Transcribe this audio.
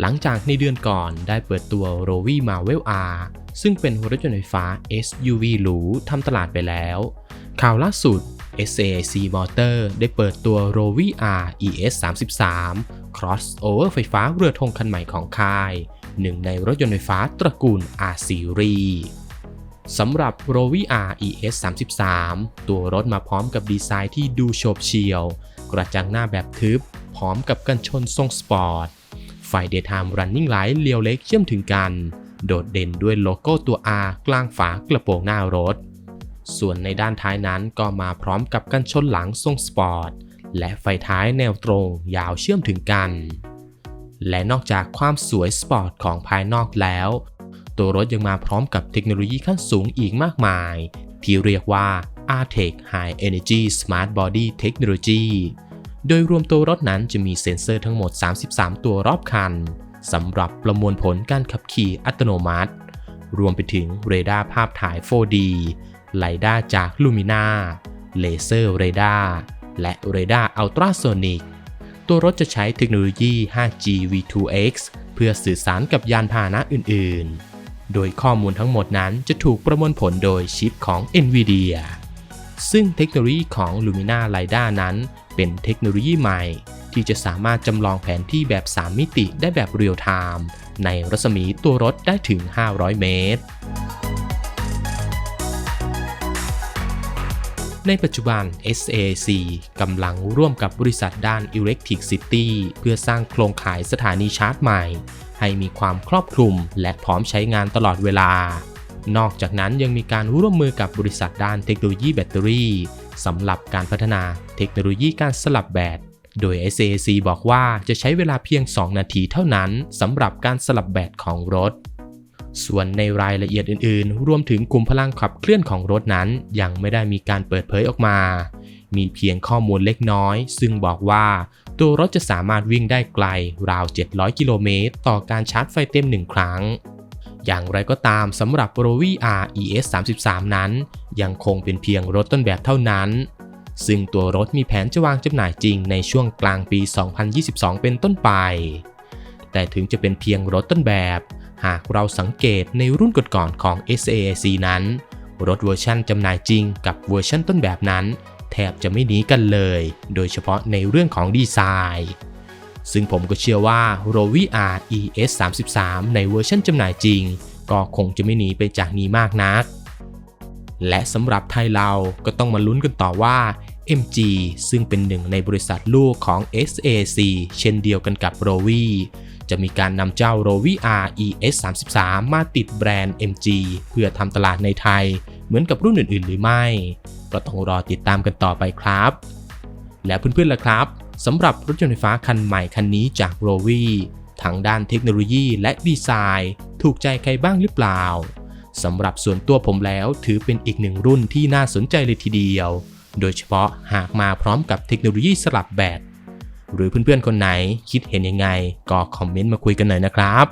หลังจากในเดือนก่อนได้เปิดตัว r o v i Marvel R ซึ่งเป็นรถยนต์ไฟฟ้า SUV หรูทำตลาดไปแล้ว ข่าวล่าสุด SAIC Motor ได้เปิดตัว r o v i R ES 33 crossover ไฟฟ้าเรือธงคันใหม่ของค่าย หนึ่งในรถยนต์ไฟฟ้าตระกูล R Series สำหรับ r o v i R ES 33ตัวรถมาพร้อมกับดีไซน์ที่ดูโฉบเฉี่ยว กระจังหน้าแบบทึบ พร้อมกับกันชนทรงสปอร์ต ไฟ Daytime Running Light เลียวเล็กเชื่อมถึงกัน โดดเด่นด้วยโลโก้ตัว R กลางฝากระโปรงหน้ารถ ส่วนในด้านท้ายนั้นก็มาพร้อมกับกันชนหลังทรงสปอร์ต และไฟท้ายแนวตรงยาวเชื่อมถึงกัน และนอกจากความสวยสปอร์ตของภายนอกแล้ว ตัวรถยังมาพร้อมกับเทคโนโลยีขั้นสูงอีกมากมาย ที่เรียกว่า Artec High Energy Smart Body Technology โดยรวมตัวรถนั้นจะมีเซ็นเซอร์ทั้งหมด 33 ตัวรอบคันสำหรับประมวลผลการขับขี่อัตโนมัติ รวมไปถึงเรดาร์ภาพถ่าย 4D ไลด้าจากลูมิน่าเลเซอร์เรดาร์และเรดาร์อัลตราโซนิก ตัวรถจะใช้เทคโนโลยี 5G V2X เพื่อสื่อสารกับยานพาหนะอื่น ๆ โดยข้อมูลทั้งหมดนั้นจะถูกประมวลผลโดยชิปของ NVIDIA ซึ่งเทคโนโลยีของ Lumina LiDAR นั้น เป็นเทคโนโลยีใหม่ ที่จะสามารถจำลองแผนที่แบบ 3 มิติได้แบบเรียลไทม์ในรัศมีตัวรถได้ถึง 500 เมตร ในปัจจุบัน SAC กำลังร่วมกับบริษัทด้าน Electric City เพื่อสร้างโครงข่ายสถานีชาร์จใหม่ ให้มีความครอบคลุมและพร้อมใช้งานตลอดเวลา นอกจากนั้นยังมีการร่วมมือกับบริษัทด้านเทคโนโลยีแบตเตอรี่ สำหรับการพัฒนาเทคโนโลยีการสลับแบตโดย SAC บอกว่าจะใช้เวลาเพียง 2 นาทีเท่านั้นสำหรับการสลับแบตของรถ ส่วนในรายละเอียดอื่นๆ รวมถึงกลุ่มพลังขับเคลื่อนของรถนั้น ยังไม่ได้มีการเปิดเผยออกมา มีเพียงข้อมูลเล็กน้อย ซึ่งบอกว่า ตัวรถจะสามารถวิ่งได้ไกลราว 700 กิโลเมตรต่อการชาร์จไฟเต็ม1ครั้ง อย่างไรก็ตามสำหรับ r o v i R ES 33นั้น ยังคงเป็นเพียงรถต้นแบบเท่านั้น ซึ่งตัวรถมีแผนจะวางจำหน่ายจริงในช่วงกลางปี 2022 เป็นต้นไป แต่ถึงจะเป็นเพียงรถต้นแบบ หากเราสังเกตในรุ่นก่อนๆของ SAC นั้น รถเวอร์ชั่นจำหน่ายจริงกับเวอร์ชั่นต้นแบบนั้น แทบจะไม่หนีกันเลย โดยเฉพาะในเรื่องของดีไซน์ ซึ่งผมก็เชื่อว่า r o v i R ES 33ในเวอร์ชันจำหน่ายจริง ก็คงจะไม่หนีไปจากนี้มากนัก และสำหรับไทยเราก็ต้องมาลุ้นกันต่อว่า MG ซึ่งเป็นหนึ่งในบริษัทลูกของ SAC เช่นเดียวกันกับ r o v i จะมีการนำเจ้า r o v i R ES 33มาติดแบรนด์ MG เพื่อทำตลาดในไทย เหมือนกับรุ่นอื่น ๆ หรือไม่ ก็ต้องรอติดตามกันต่อไปครับ แล้วเพื่อนๆล่ะครับ สำหรับรถยนต์ไฟฟ้าคันใหม่คันนี้จากโรวีทั้งด้านเทคโนโลยีและดีไซน์ ถูกใจใครบ้างหรือเปล่าสำหรับส่วนตัวผมแล้วถือเป็นอีกหนึ่งรุ่นที่น่าสนใจเลยทีเดียว โดยเฉพาะหากมาพร้อมกับเทคโนโลยีสลับแบตหรือเพื่อนๆคนไหนคิดเห็นยังไง ก็คอมเมนต์มาคุยกันหน่อยนะครับ